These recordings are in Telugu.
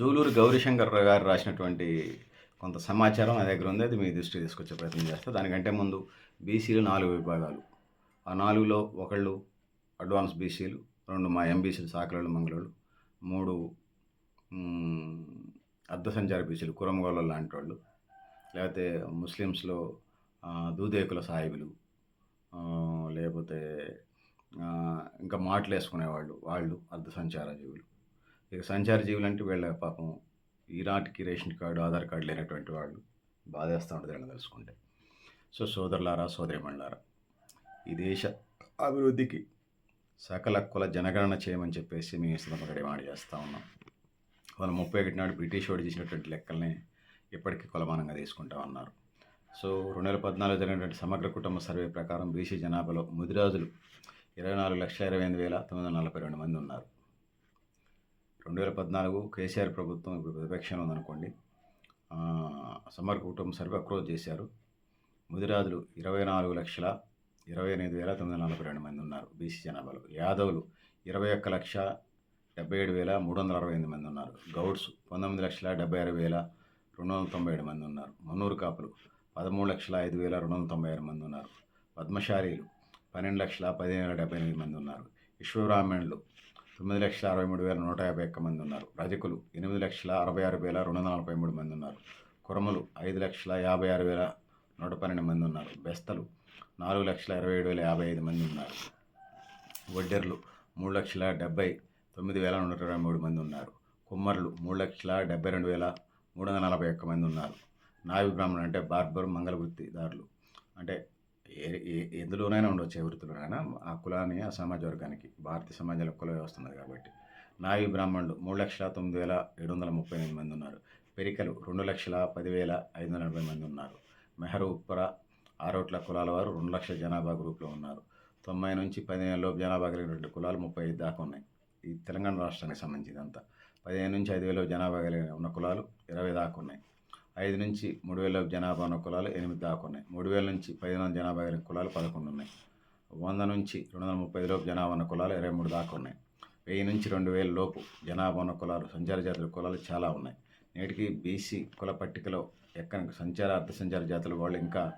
జూలూరు గౌరీశంకర్ గారు రాసినటువంటి కొంత సమాచారం నా దగ్గర ఉంది అది మీ దృష్టికి తీసుకొచ్చే ప్రయత్నం చేస్తా. దానికంటే ముందు బీసీలు నాలుగు విభాగాలు. ఆ నాలుగులో ఒకళ్ళు అడ్వాన్స్ బీసీలు రెండు మా ఎంబీసీలు సాకలోళ్ళు మంగళోళ్ళు మూడు అర్ధ సంచార బీసీలు కురంగోళ్ళ లాంటి వాళ్ళు లేకపోతే ముస్లిమ్స్లో దూదేకుల సాహిబులు లేకపోతే ఇంకా మాటలు వేసుకునేవాళ్ళు వాళ్ళు అర్ధ సంచార జీవులు. ఇక సంచార జీవులు అంటే వీళ్ళ పాపం ఈనాటికి రేషన్ కార్డు ఆధార్ కార్డు లేనటువంటి వాళ్ళు బాధేస్తూ ఉంటుంది వీళ్ళని తెలుసుకుంటే. సో సోదరులారా సోదరిమణులారా ఈ దేశ అభివృద్ధికి సకల కుల జనగణన చేయమని చెప్పేసి మేము ఇస్తున్నప్పుడు డిమాండ్ చేస్తూ ఉన్నాం. వాళ్ళు ముప్పై ఒకటి నాడు బ్రిటిష్ వాడు చేసినటువంటి లెక్కల్ని ఇప్పటికీ కొలమానంగా తీసుకుంటా ఉన్నారు. సో రెండు వేల పద్నాలుగు జరిగినటువంటి సమగ్ర కుటుంబ సర్వే ప్రకారం బీసీ జనాభాలో ముదిరాజులు ఇరవై నాలుగు లక్షల ఇరవై ఎనిమిది వేల తొమ్మిది వందల నలభై రెండు మంది ఉన్నారు. రెండు వేల పద్నాలుగు కేసీఆర్ ప్రభుత్వం ఇప్పుడు ప్రతిపక్షంలో ఉందనుకోండి. సమ్మర్ కుటుంబ సర్వే అక్రోజ్ చేశారు. ముదిరాజులు ఇరవై నాలుగు లక్షల ఇరవై ఎనిమిది వేల తొమ్మిది వందల నలభై రెండు మంది ఉన్నారు బీసీ జనాభాలో. యాదవులు ఇరవై ఒక్క లక్ష డెబ్బై ఏడు వేల మూడు వందల అరవై ఎనిమిది మంది ఉన్నారు. గౌడ్స్ పంతొమ్మిది లక్షల డెబ్బై ఆరు వేల రెండు వందల తొంభై ఏడు మంది ఉన్నారు. మన్నూరు కాపులు పదమూడు లక్షల ఐదు వేల రెండు వందల తొంభై ఆరు మంది ఉన్నారు. పద్మశాలీలు పన్నెండు లక్షల పదిహేను వేల డెబ్బై ఎనిమిది మంది ఉన్నారు. విశ్వబ్రాహ్మణులు తొమ్మిది లక్షల అరవై మూడు వేల నూట యాభై ఒక్క మంది ఉన్నారు. రజకులు ఎనిమిది లక్షల అరవై ఆరు వేల రెండు వందల నలభై మూడు మంది ఉన్నారు. కురమలు ఐదు లక్షల యాభై ఆరు వేల నూట పన్నెండు మంది ఉన్నారు. బెస్తలు నాలుగు లక్షల ఇరవై ఏడు వేల యాభై ఐదు మంది ఉన్నారు. వడ్డెర్లు మూడు లక్షల డెబ్బై తొమ్మిది వేల నూట ఇరవై మూడు మంది ఉన్నారు. కుమ్మర్లు మూడు లక్షల డెబ్బై రెండు వేల మూడు వందల నలభై ఒక్క మంది ఉన్నారు. నావి బ్రాహ్మణులు అంటే బార్బర్ మంగళ వృత్తిదారులు. అంటే ఏ ఏ- ఎందులోనైనా ఉండొచ్చు ఏ వృత్తిలోనైనా. ఆ కులాన్ని ఆ సమాజ వర్గానికి భారతీయ సమాజంలో కుల వ్యవస్థ ఉన్నది కాబట్టి. నావి బ్రాహ్మణులు మూడు లక్షల తొమ్మిది వేల ఏడు వందల ముప్పై ఎనిమిది మంది ఉన్నారు. పెరికలు రెండు లక్షల పదివేల ఐదు వందల నలభై మంది ఉన్నారు. మెహరు ఉప్పర ఆరోట్ల కులాల వారు రెండు లక్షల జనాభా గ్రూప్లో ఉన్నారు. తొంభై నుంచి పదిహేను లోపు జనాభా కలిగినటువంటి కులాలు ముప్పై ఐదు దాకా ఉన్నాయి. ఈ తెలంగాణ రాష్ట్రానికి సంబంధించి ఇదంతా పదిహేను నుంచి ఐదు వేల జనాభా కలిగిన ఉన్న కులాలు ఇరవై దాకా ఉన్నాయి. ఐదు నుంచి మూడు వేల జనాభా ఉన్న కులాలు ఎనిమిది దాకా ఉన్నాయి. మూడు వేల నుంచి పదిహేను వందల జనాభా గల కులాలు పదకొండు ఉన్నాయి. వంద నుంచి రెండు వందల ముప్పై లోపు జనాభా ఉన్న కులాలు ఇరవై మూడు దాకా ఉన్నాయి. వెయ్యి నుంచి రెండు వేల లోపు జనాభా ఉన్న కులాలు సంచార జాతుల కులాలు చాలా ఉన్నాయి. నేటికి బీసీ కుల పట్టికలో ఎక్కడ సంచార అర్ధ సంచార జాతుల వాళ్ళు ఇంకా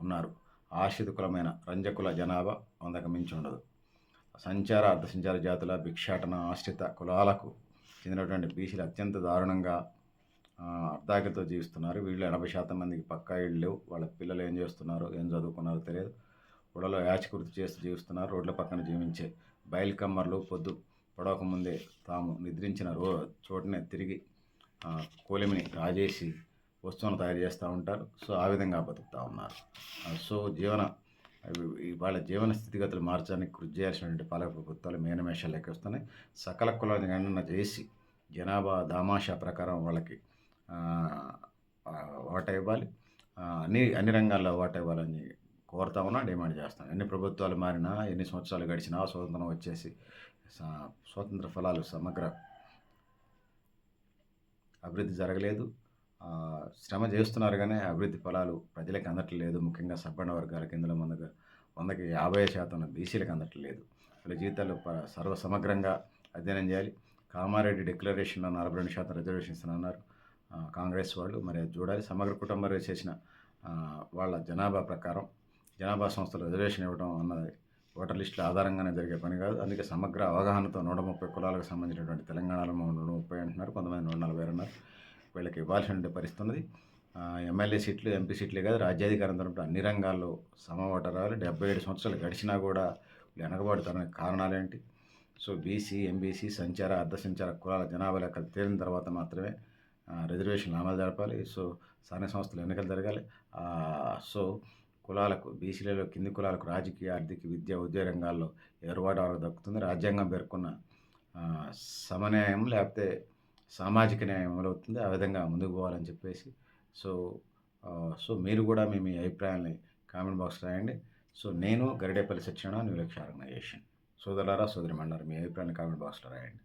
ఉన్నారు. ఆశ్రిత కులమైన రంజకుల జనాభా వందకు మించి ఉండదు. సంచార అర్ధ సంచార జాతుల భిక్షాటన ఆశ్రిత కులాలకు చెందినటువంటి బీసీలు అత్యంత దారుణంగా అర్ధాకలితో జీవిస్తున్నారు. వీళ్ళు ఎనభై శాతం మందికి పక్కా ఇళ్ళు లేవు. వాళ్ళ పిల్లలు ఏం చేస్తున్నారో ఏం చదువుకున్నారో తెలియదు. ఉడలో యాచకృతి చేస్తూ జీవిస్తున్నారు. రోడ్ల పక్కన జీవించే బయలుకమ్మర్లు పొద్దు పడవకముందే తాము నిద్రించిన రో చోటనే తిరిగి కూలిమిని కోలిమిని రాజేసి వస్తువును తయారు చేస్తూ ఉంటారు. సో ఆ విధంగా బతుకుతూ ఉన్నారు. సో జీవన ఈ వాళ్ళ జీవన స్థితిగతులు మార్చడానికి కృషి చేయాల్సినటువంటి పాలక ప్రభుత్వాలు మేనమేషాలు లెక్కిస్తున్నాయి సకల కులాన్ని గణన చేసి జనాభా దామాషా ప్రకారం వాళ్ళకి ఆ, ఓట ఇవ్వాలి. అన్ని అన్ని రంగాల్లో ఓట ఇవ్వాలని కోరుతా ఉన్నా డిమాండ్ చేస్తాను ఎన్ని ప్రభుత్వాలు మారినా ఎన్ని సంవత్సరాలు గడిచినా స్వతంత్రం వచ్చేసి స్వతంత్ర స్వాతంత్ర ఫలాలు సమగ్ర అభివృద్ధి జరగలేదు. శ్రమ చేస్తున్నారు కానీ అభివృద్ధి ఫలాలు ప్రజలకు అందట్లేదు. ముఖ్యంగా సబ్బండ వర్గాలకు ఇందులో ముందుగా వందకి యాభై శాతం బీసీలకు అందట్లేదు. వాళ్ళ జీతాలు ప- సర్వ సమగ్రంగా అధ్యయనం చేయాలి. కామారెడ్డి డిక్లరేషన్లో నలభై రెండు శాతం రిజర్వేషన్ అన్నారు. కాంగ్రెస్ వాళ్ళు మరి చూడాలి. సమగ్ర కుటుంబం చేసిన వాళ్ళ జనాభా ప్రకారం జనాభా సంస్థలు రిజర్వేషన్ ఇవ్వడం అన్నది ఓటర్ లిస్టుల ఆధారంగానే జరిగే పని కాదు. అందుకే సమగ్ర అవగాహనతో నూట ముప్పై కులాలకు సంబంధించినటువంటి తెలంగాణలో నూట ముప్పై అంటున్నారు. కొంతమంది నూట నలభై అన్నారు. వీళ్ళకి ఇవ్వాల్సిన పరిస్థితి ఉన్నది ఎమ్మెల్యే సీట్లు ఎంపీ సీట్లే కాదు రాజ్యాధికారం తరపున అన్ని రంగాల్లో సమ ఓటర్ రావాలి. డెబ్బై ఏడు సంవత్సరాలు గడిచినా కూడా వీళ్ళు కారణాలేంటి సో బీసీ ఎంబీసీ సంచార అర్ధ సంచార కులాల జనాభా లెక్కలు తేలిన తర్వాత మాత్రమే రిజర్వేషన్ అమలు జరపాలి. సో స్థానిక సంస్థలు ఎన్నికలు జరగాలి. సో కులాలకు బీసీలలో కింది కులాలకు రాజకీయ ఆర్థిక విద్య ఉద్యోగ రంగాల్లో ఏర్పాటు వరకు దక్కుతుంది. రాజ్యాంగం పేర్కొన్న సమన్యాయం లేకపోతే సామాజిక న్యాయం అమలవుతుంది. ఆ విధంగా ముందుకు పోవాలని చెప్పేసి. సో సో మీరు కూడా మీ మీ అభిప్రాయాన్ని కామెంట్ బాక్స్ రాయండి. సో నేను గరిడేపల్లి సత్యనారాయణ న్యూ ఆర్గనైజేషన్. సోదరులారా సోదరి మండారు మీ అభిప్రాయాన్ని కామెంట్ బాక్స్లో రాయండి.